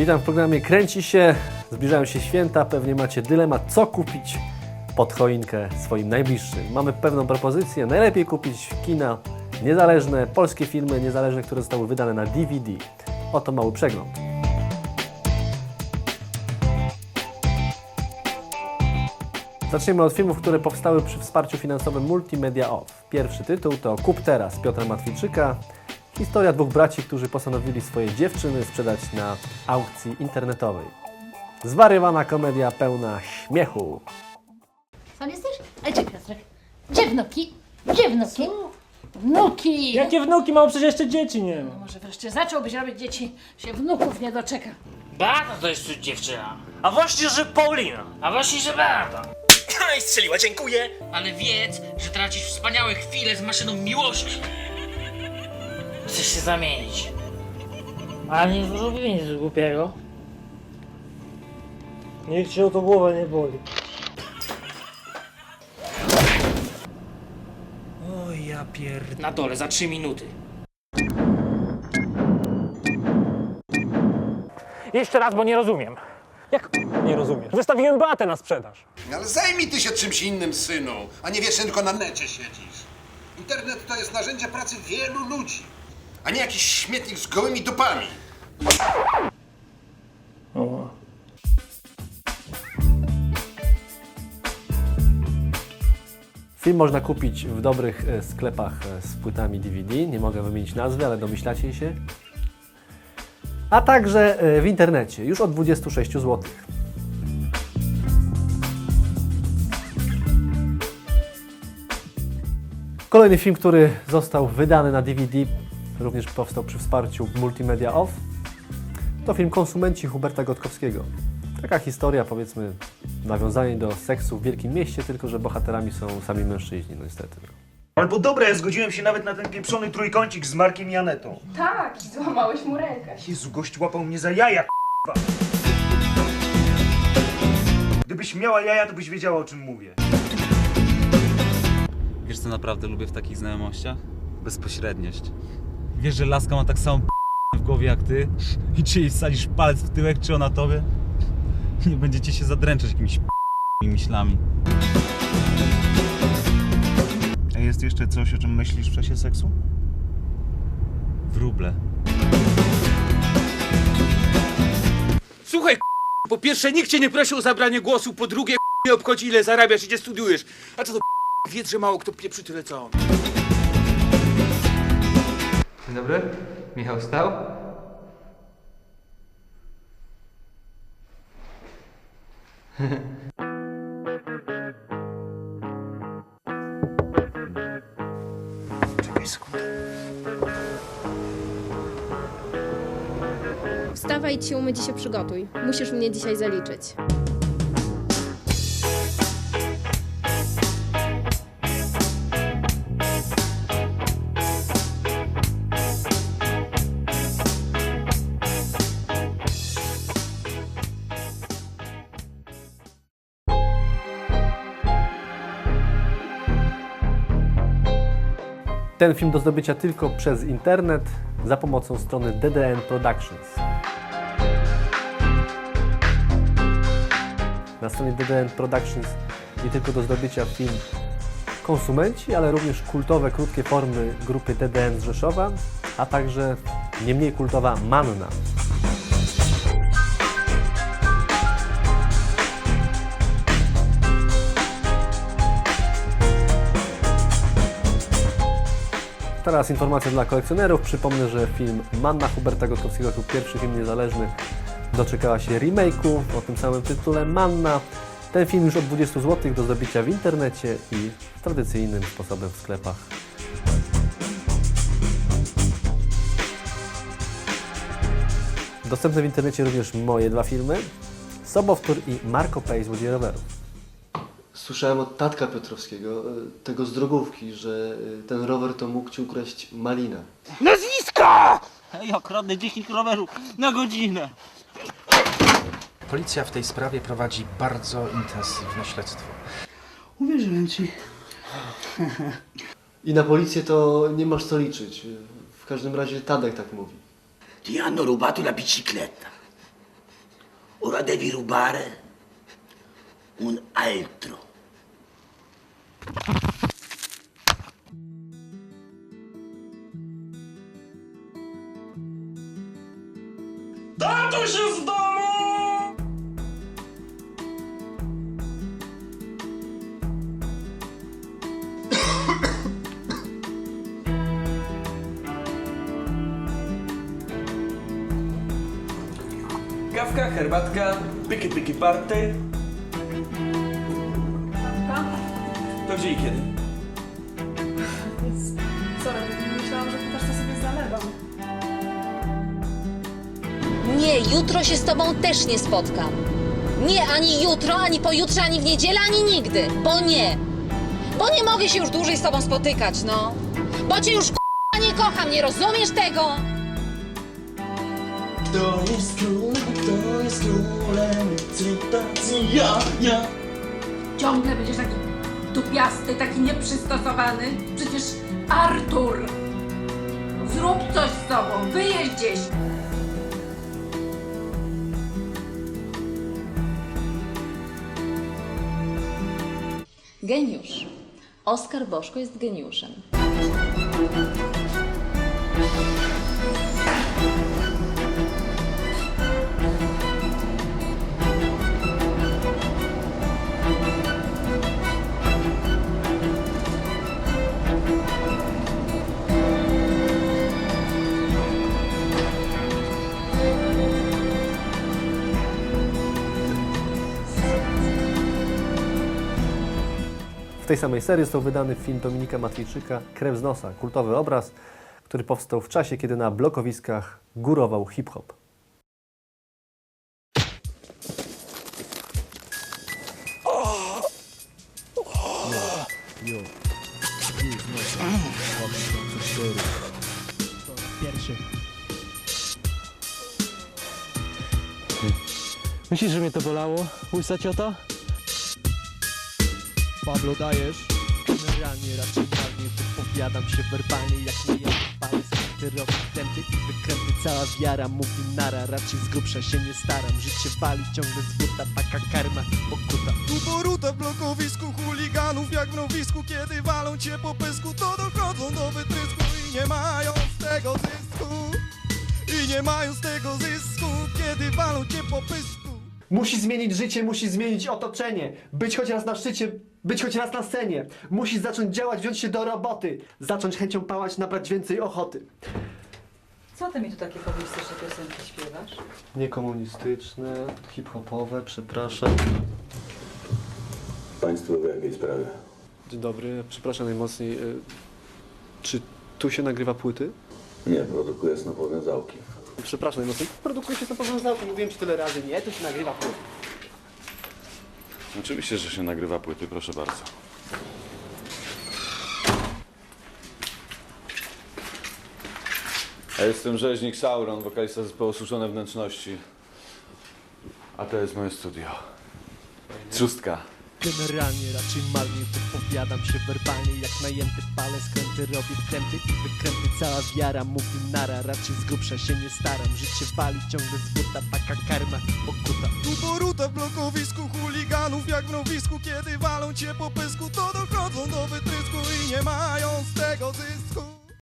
Witam w programie Kręci się. Zbliżają się święta, pewnie macie dylemat, co kupić pod choinkę swoim najbliższym. Mamy pewną propozycję. Najlepiej kupić kina niezależne, polskie filmy niezależne, które zostały wydane na DVD. Oto mały przegląd. Zaczniemy od filmów, które powstały przy wsparciu finansowym Multimedia Off. Pierwszy tytuł to Kup Teraz Piotra Matwilczyka. Historia dwóch braci, którzy postanowili swoje dziewczyny sprzedać na aukcji internetowej. Zwariowana komedia pełna śmiechu. Sam jesteś? A gdzie Piotrek? Gdzie wnuki? Gdzie wnuki? Wnuki! Jakie wnuki mam przecież jeszcze dzieci nie mam. Może wreszcie zacząłbyś robić dzieci, się wnuków nie doczeka. Beata to jest tu dziewczyna. A właśnie, że Paulina. A właśnie, że Beata. No i strzeliła, dziękuję. Ale wiedz, że tracisz wspaniałe chwile z maszyną miłości. Chcesz się zamienić. A nie zrobię nic głupiego. Niech cię o to głowa nie boli. O ja pier... Na dole, za 3 minuty. Jeszcze raz, bo nie rozumiem. Jak nie rozumiesz? Wystawiłem Beatę na sprzedaż. Ale zajmij ty się czymś innym, synu, a nie wiecznie tylko na necie siedzisz. Internet to jest narzędzie pracy wielu ludzi, a nie jakiś śmietnik z gołymi dupami. Film można kupić w dobrych e, sklepach e, z płytami DVD. Nie mogę wymienić nazwy, ale domyślacie się. A także e, w internecie już od 26 zł. Kolejny film, który został wydany na DVD, również powstał przy wsparciu Multimedia Off, to film Konsumenci Huberta Gotkowskiego. Taka historia, powiedzmy, nawiązanie do seksu w wielkim mieście, tylko że bohaterami są sami mężczyźni, no niestety. Albo dobra, ja zgodziłem się nawet na ten pieprzony trójkącik z Markiem i Anetą. Tak, i złamałeś mu rękę. Jezu, gość łapał mnie za jaja, k***wa. Gdybyś miała jaja, to byś wiedziała, o czym mówię. Wiesz co naprawdę lubię w takich znajomościach? Bezpośredniość. Wiesz, że laska ma tak samo p- w głowie jak ty i czy jej wsadzisz palec w tyłek, czy ona tobie? Nie będziecie się zadręczać jakimiś p- myślami. A jest jeszcze coś, o czym myślisz w czasie seksu? Wróble. Słuchaj, po pierwsze nikt cię nie prosił o zabranie głosu, po drugie nie obchodzi ile zarabiasz i gdzie studiujesz. A co to wiedz, że mało kto pieprzy tyle co on. Dzień dobry, Michał Stał. Wstawaj, ci umyć się przygotuj. Musisz mnie dzisiaj zaliczyć. Ten film do zdobycia tylko przez internet za pomocą strony DDN Productions. Na stronie DDN Productions nie tylko do zdobycia film konsumenci, ale również kultowe, krótkie formy grupy DDN z Rzeszowa, a także nie mniej kultowa Manna. Teraz informacja dla kolekcjonerów. Przypomnę, że film Manna Huberta Gotkowskiego to pierwszy film niezależny. Doczekała się remake'u o tym samym tytule Manna. Ten film już od 20 zł do zdobycia w internecie i tradycyjnym sposobem w sklepach. Dostępne w internecie również moje dwa filmy. Sobowtór i Marco Pay z Woody Rowerów. Słyszałem od tatka Piotrowskiego, e, tego z drogówki, że e, ten rower to mógł ci ukraść malinę. Nazwisko! Ja kradnę 10 rowerów na godzinę. Policja w tej sprawie prowadzi bardzo intensywne śledztwo. Uwierzyłem ci. I na policję to nie masz co liczyć. W każdym razie Tadek tak mówi. Ti hanno rubato la bicicletta. Ora devi rubare un altro. Татусь з дому! Kawka, herbatka, piki piki party. To gdzie i kiedy? Robię? Myślałam, że pytasz, co sobie zalewam. Nie, jutro się z tobą też nie spotkam. Nie, ani jutro, ani pojutrze, ani w niedzielę, ani nigdy. Bo nie. Bo nie mogę się już dłużej z tobą spotykać, no. Bo cię już k***a nie kocham, nie rozumiesz tego? Kto jest królem, kto jest królem? Cytacji ja, ja. Ciągle będziesz taki dupiasty, taki nieprzystosowany. Przecież Artur! Zrób coś z sobą, wyjedź gdzieś. Geniusz. Oskar Boszko jest geniuszem. Tej samej serii został wydany film Dominika Matwijczyka Krew z nosa, kultowy obraz, który powstał w czasie, kiedy na blokowiskach górował hip-hop. Myślisz, że mnie to bolało? Łysa ciota? Pablo, dajesz? Generalnie raczej marnie wypowiadam się werbalnie jak nie ja. Palec robi tępy i wykręty Cała wiara mówi nara, raczej z grubsza się nie staram Życie wali ciągle z buta, taka karma i pokuta. Tu poruta w blokowisku chuliganów jak w mrowisku Kiedy walą cię po pysku to dochodzą do wytrysku I nie mają z tego zysku. I nie mają z tego zysku. Kiedy walą cię po pysku. Musi zmienić życie, musi zmienić otoczenie. Być choć raz na szczycie, być choć raz na scenie. Musi zacząć działać, wziąć się do roboty. Zacząć chęcią pałać, nabrać więcej ochoty. Co ty mi tu takie komunistyczne piosenki śpiewasz? Niekomunistyczne, hip-hopowe, przepraszam. Państwo w jakiej sprawie? Dzień dobry, przepraszam najmocniej. y, Czy tu się nagrywa płyty? Nie, produkuję snopowne załki. Przepraszam najmocniej. Produkuje się to powiązałki, mówiłem ci tyle razy. Nie, tu się nagrywa płyty. Oczywiście, że się nagrywa płyty, proszę bardzo. Ja jestem rzeźnik Sauron, wokalista zespołu Suszone Wnętrzności. A to jest moje studio. Trzustka. Generalnie raczej marnie wypowiadam się werbalnie jak najęty palec Skręty robię wkręty i wykręty. Cała wiara mówi nara, raczej z grubsza się nie staram. Życie wali ciągle z buta, taka karma i pokuta. Tu poruta w blokowisku chuliganów jak w mrowisku Kiedy walą cię po pysku to dochodzą do wytrysku I nie mają z